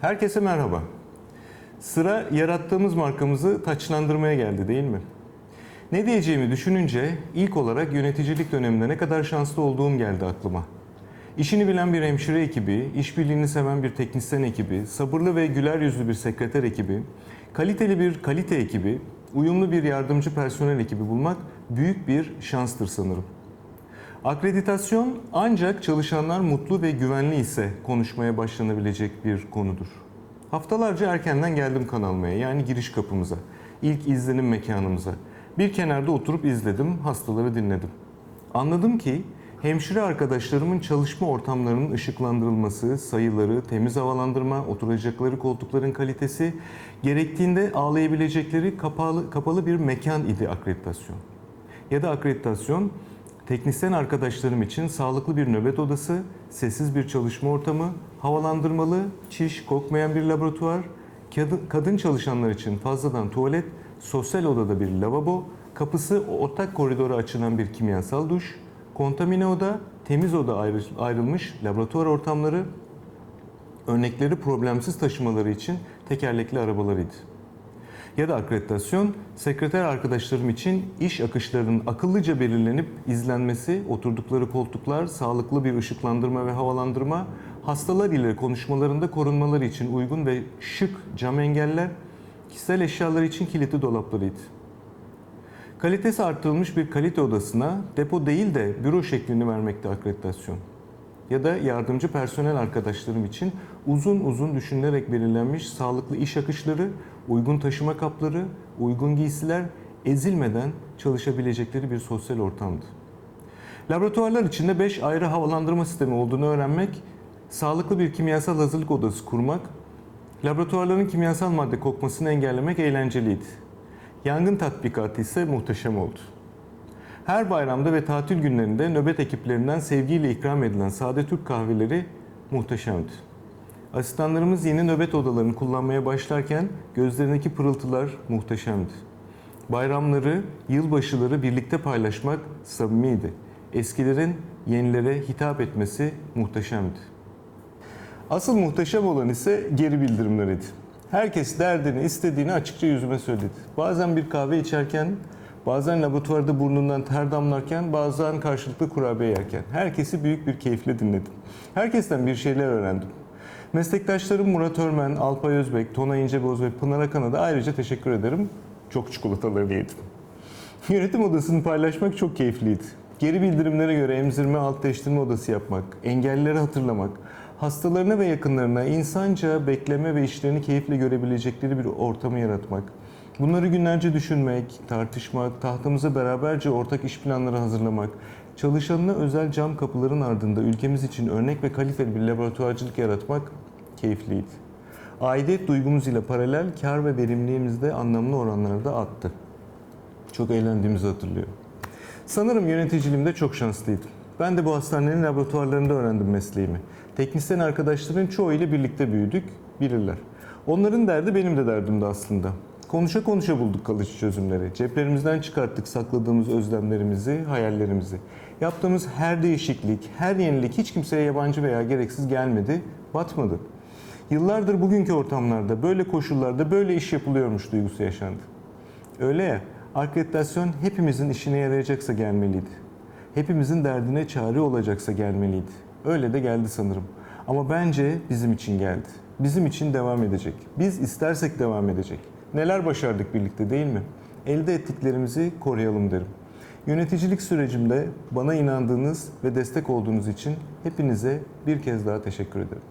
Herkese merhaba. Sıra yarattığımız markamızı taçlandırmaya geldi değil mi? Ne diyeceğimi düşününce ilk olarak yöneticilik döneminde ne kadar şanslı olduğum geldi aklıma. İşini bilen bir hemşire ekibi, işbirliğini seven bir teknisyen ekibi, sabırlı ve güler yüzlü bir sekreter ekibi, kaliteli bir kalite ekibi, uyumlu bir yardımcı personel ekibi bulmak büyük bir şanstır sanırım. Akreditasyon ancak çalışanlar mutlu ve güvenli ise konuşmaya başlanabilecek bir konudur. Haftalarca erkenden geldim kan almaya yani giriş kapımıza, ilk izlenim mekanımıza. Bir kenarda oturup izledim, hastaları dinledim. Anladım ki hemşire arkadaşlarımın çalışma ortamlarının ışıklandırılması, sayıları, temiz havalandırma, oturacakları koltukların kalitesi, gerektiğinde ağlayabilecekleri kapalı, kapalı bir mekan idi akreditasyon. Ya da akreditasyon teknisyen arkadaşlarım için sağlıklı bir nöbet odası, sessiz bir çalışma ortamı, havalandırmalı, çiş, kokmayan bir laboratuvar, kadın, çalışanlar için fazladan tuvalet, sosyal odada bir lavabo, kapısı ortak koridora açılan bir kimyasal duş, kontamine oda, temiz oda ayrı- ayrılmış laboratuvar ortamları, örnekleri problemsiz taşımaları için tekerlekli arabalarıydı ya da akreditasyon sekreter arkadaşlarım için iş akışlarının akıllıca belirlenip izlenmesi, oturdukları koltuklar, sağlıklı bir ışıklandırma ve havalandırma, hastalar ile konuşmalarında korunmaları için uygun ve şık cam engeller, kişisel eşyalar için kilitli dolaplarıydı. Kalitesi artırılmış bir kalite odasına depo değil de büro şeklini vermekte akreditasyon. Ya da yardımcı personel arkadaşlarım için uzun uzun düşünülerek belirlenmiş sağlıklı iş akışları, uygun taşıma kapları, uygun giysiler, ezilmeden çalışabilecekleri bir sosyal ortamdı. Laboratuvarlar içinde 5 ayrı havalandırma sistemi olduğunu öğrenmek, sağlıklı bir kimyasal hazırlık odası kurmak, laboratuvarların kimyasal madde kokmasını engellemek eğlenceliydi. Yangın tatbikatı ise muhteşem oldu. Her bayramda ve tatil günlerinde nöbet ekiplerinden sevgiyle ikram edilen sade Türk kahveleri muhteşemdi. Asistanlarımız yeni nöbet odalarını kullanmaya başlarken gözlerindeki pırıltılar muhteşemdi. Bayramları, yılbaşıları birlikte paylaşmak samimiydi. Eskilerin yenilere hitap etmesi muhteşemdi. Asıl muhteşem olan ise geri bildirimleriydi. Herkes derdini, istediğini açıkça yüzüme söyledi. Bazen bir kahve içerken, bazen laboratuvarda burnundan ter damlarken, bazen karşılıklı kurabiye yerken. Herkesi büyük bir keyifle dinledim. Herkesten bir şeyler öğrendim. Meslektaşlarım Murat Örmen, Alpay Özbek, Tona İnceboz ve Pınar Akan'a da ayrıca teşekkür ederim. Çok çikolatalarını yedim. Yönetim odasını paylaşmak çok keyifliydi. Geri bildirimlere göre emzirme alt değiştirme odası yapmak, engellileri hatırlamak, hastalarına ve yakınlarına insanca bekleme ve işlerini keyifle görebilecekleri bir ortamı yaratmak, bunları günlerce düşünmek, tartışmak, tahtımıza beraberce ortak iş planları hazırlamak, çalışanına özel cam kapıların ardında ülkemiz için örnek ve kaliteli bir laboratuvarcılık yaratmak keyifliydi. Aidiyet duygumuz ile paralel kar ve verimliliğimiz de anlamlı oranlarda arttı. Çok eğlendiğimizi hatırlıyorum. Sanırım yöneticiliğimde çok şanslıydım. Ben de bu hastanenin laboratuvarlarında öğrendim mesleğimi. Teknisyen arkadaşların çoğu ile birlikte büyüdük, bilirler. Onların derdi benim de derdimdi aslında. Konuşa konuşa bulduk kalıcı çözümleri. Ceplerimizden çıkarttık sakladığımız özlemlerimizi, hayallerimizi. Yaptığımız her değişiklik, her yenilik hiç kimseye yabancı veya gereksiz gelmedi, batmadı. Yıllardır bugünkü ortamlarda, böyle koşullarda böyle iş yapılıyormuş duygusu yaşandı. Öyle ya, akreditasyon hepimizin işine yarayacaksa gelmeliydi. Hepimizin derdine çare olacaksa gelmeliydi. Öyle de geldi sanırım. Ama bence bizim için geldi. Bizim için devam edecek. Biz istersek devam edecek. Neler başardık birlikte değil mi? Elde ettiklerimizi koruyalım derim. Yöneticilik sürecimde bana inandığınız ve destek olduğunuz için hepinize bir kez daha teşekkür ederim.